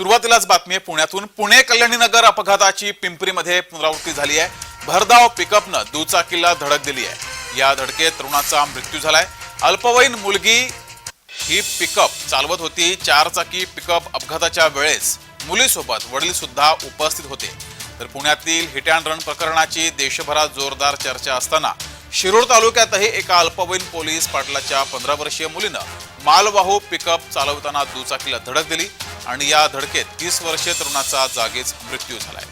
सुरुवातीलाच बातमी आहे पुण्यातून. पुणे कल्याणीनगर अपघाताची पिंपरीमध्ये पुनरावृत्ती झाली आहे. भरधाव पिकअपनं दुचाकीला धडक दिली आहे. या धडकेत तरुणाचा मृत्यू झालाय. अल्पवयीन मुलगी ही पिकअप चालवत होती. चारचाकी पिकअप अपघाताच्या वेळेस मुलीसोबत वडील सुद्धा उपस्थित होते. तर पुण्यातील हिट अँड रन प्रकरणाची देशभरात जोरदार चर्चा असताना शिरूर तालुक्यातही एका अल्पवयीन पोलीस पाटलाच्या पंधरा वर्षीय मुलीनं मालवाहू पिकअप चालवताना दुचाकीला धडक दिली. आणि या धडकेत तीस वर्षीय तरुणाचा जागीच मृत्यू झालाय.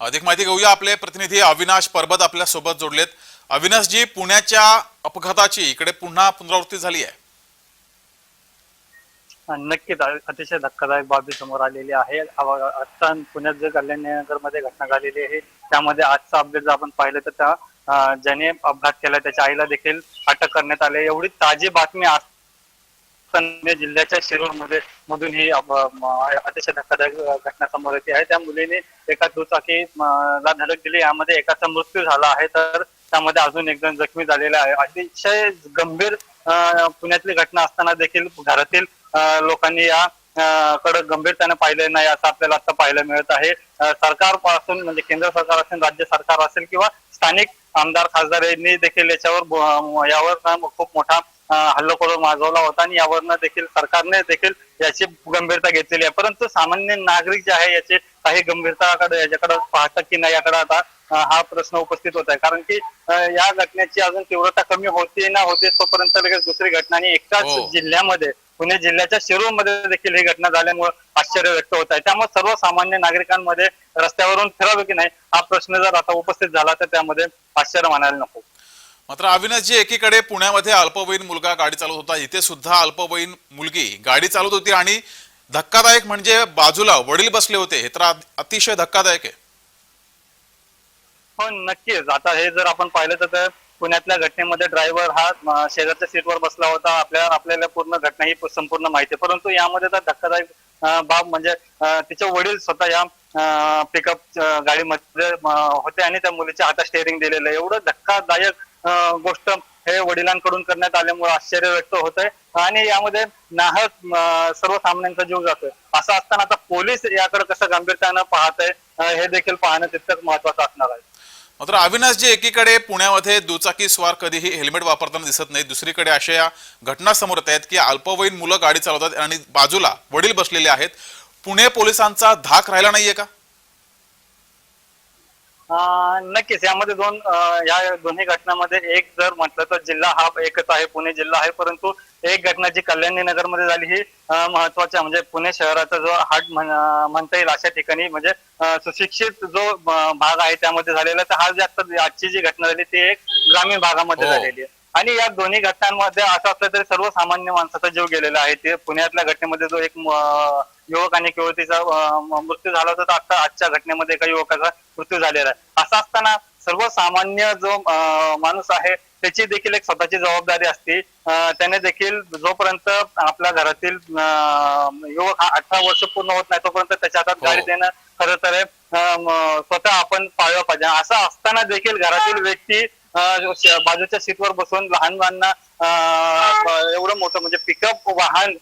अधिक माहिती घेऊया आपले प्रतिनिधी अविनाश परबत आपल्यासोबत जोडलेत. अविनाशजी पुण्याच्या अपघाताची इकडे पुन्हा पुनरावृत्ती झाली आहे. नक्कीच. अतिशय धक्कादायक बाबी समोर आलेली आहे. अव- पुण्यात जे कल्याणनगरमध्ये घटना झालेली आहे त्यामध्ये आजचा अपडेट जर आपण पाहिलं तर त्या ज्याने अपघात केला त्याच्या आईला देखील अटक करण्यात आली एवढी ताजी बातमी आज जिल्ह्याच्या शिरूरमध्ये मधून ही अतिशय धक्कादायक घटना समोर येते आहे. त्या मुलीने एका दुचाकी ला धडक दिली. यामध्ये एकाचा मृत्यू झाला आहे. तर त्यामध्ये अजून एक जण जखमी झालेला आहे. अतिशय गंभीर पुण्यातली घटना असताना देखील घरातील लोकांनी या कडे गंभीरतेने पाहिले नाही असं आपल्याला आता पाहायला मिळत आहे. अ, सरकारपासून म्हणजे केंद्र सरकार असेल राज्य सरकार असेल किंवा स्थानिक आमदार खासदार यांनी देखील याच्यावर यावर खूप मोठा हल्लाखोर माजवला होता आणि यावरनं देखील सरकारने देखील याची गंभीरता घेतलेली आहे. परंतु सामान्य नागरिक जे आहे याची काही गंभीरताकडे याच्याकडे पाहतात की नाही याकडे आता हा प्रश्न उपस्थित होत आहे. कारण की या घटनेची अजून तीव्रता कमी होते ना होते तोपर्यंत लगेच दुसरी घटना आणि एकाच हो. जिल्ह्यामध्ये पुणे जिल्ह्याच्या शिरूरमध्ये देखील ही घटना झाल्यामुळे आश्चर्य व्यक्त होत आहे. त्यामुळे सर्वसामान्य नागरिकांमध्ये रस्त्यावरून फिरावं की नाही हा प्रश्न जर आता उपस्थित झाला तर त्यामध्ये आश्चर्य मानायला नको. मात्र अविनाशजी एकीकडे पुण्यामध्ये अल्पवयीन मुलगा गाडी चालवत होता. इथे सुद्धा अल्पवयीन मुलगी गाडी चालवत होती आणि धक्कादायक म्हणजे बाजूला वडील बसले होते. हे तर अति- अतिशय धक्कादायक आहे. हो नक्कीच. आता हे जर आपण पाहिलं तर पुण्यातल्या घटनेमध्ये ड्रायव्हर हा शेजारच्या सीटवर बसला होता. आपल्या आपल्याला पूर्ण घटना ही संपूर्ण माहिती आहे. परंतु यामध्ये तर धक्कादायक बाब म्हणजे तिचे वडील स्वतः या पिकअप गाडीमध्ये होते आणि त्या मुलीच्या हातात स्टेअरिंग दिलेलं आहे. एवढं धक्कादायक गोष्ट हे वडिलांकडून करण्यात आल्यामुळे आश्चर्य व्यक्त होत आहे आणि यामध्ये नाहक सर्व सर्वसामान्यांचा जीव जातोय. असं असताना आता पोलीस याकडे कसं गंभीरतेनं पाहत आहे हे देखील पाहणं तितकंच महत्वाचं असणार आहे. मात्र अविनाशजी एकीकडे पुण्यामध्ये दुचाकी स्वार कधीही हेल्मेट वापरताना दिसत नाही दुसरीकडे अशा या घटना समोर येत आहेत की अल्पवयीन मुलं गाडी चालवतात आणि बाजूला वडील बसलेले आहेत. पुणे पोलिसांचा धाक राहिला नाहीये का? नक्कीच यामध्ये दोन या दोन्ही घटनांमध्ये एक जर म्हटलं तर जिल्हा हा एकच आहे पुणे जिल्हा आहे परंतु एक घटना जी कल्याणी नगरमध्ये झाली ही अं, महत्वाची म्हणजे पुणे शहराचा जो हाट म्हणता येईल अशा ठिकाणी म्हणजे सुशिक्षित जो भाग आहे त्यामध्ये झालेला तर हा जास्त आजची जी घटना झाली ती एक ग्रामीण भागामध्ये हो. झालेली आहे आणि या दोन्ही घटनांमध्ये असं असलं तरी सर्वसामान्य माणसाचा जीव गेलेला आहे ते पुण्यातल्या घटनेमध्ये जो एक युवक आणि युवतीचा मृत्यू झाला होता तर आता आजच्या घटनेमध्ये एका युवकाचा मृत्यू झालेला आहे. असं असताना सर्वसामान्य जो माणूस आहे त्याची देखील एक स्वतःची जबाबदारी असते. त्याने देखील जोपर्यंत आपल्या घरातील युवक हा अठरा वर्ष पूर्ण होत नाही तोपर्यंत त्याच्या हातात हो. गाडी देणं खरं तर स्वतः पाळलं पाहिजे. असं असताना देखील घरातील व्यक्ती बाजूच्या सीटवर बसून लहान मुलांना एवढं मोठं म्हणजे पिकअप वाहन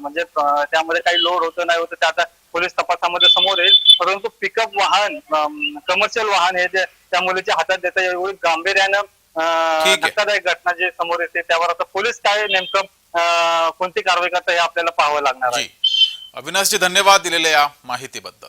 म्हणजे त्यामध्ये काही लोड होतं नाही होतं ते आता पोलीस तपासामध्ये समोर येईल. परंतु पिकअप वाहन कमर्शियल वाहन हे जे त्या मुलीच्या हातात देतं एवढी गांभीर्यानं. धक्कादायक घटना जी समोर येते त्यावर आता पोलीस काय नेमकं कोणती कारवाई करतात हे आपल्याला पाहावं लागणार आहे. जी. अविनाशजी धन्यवाद दिलेल्या या माहितीबद्दल.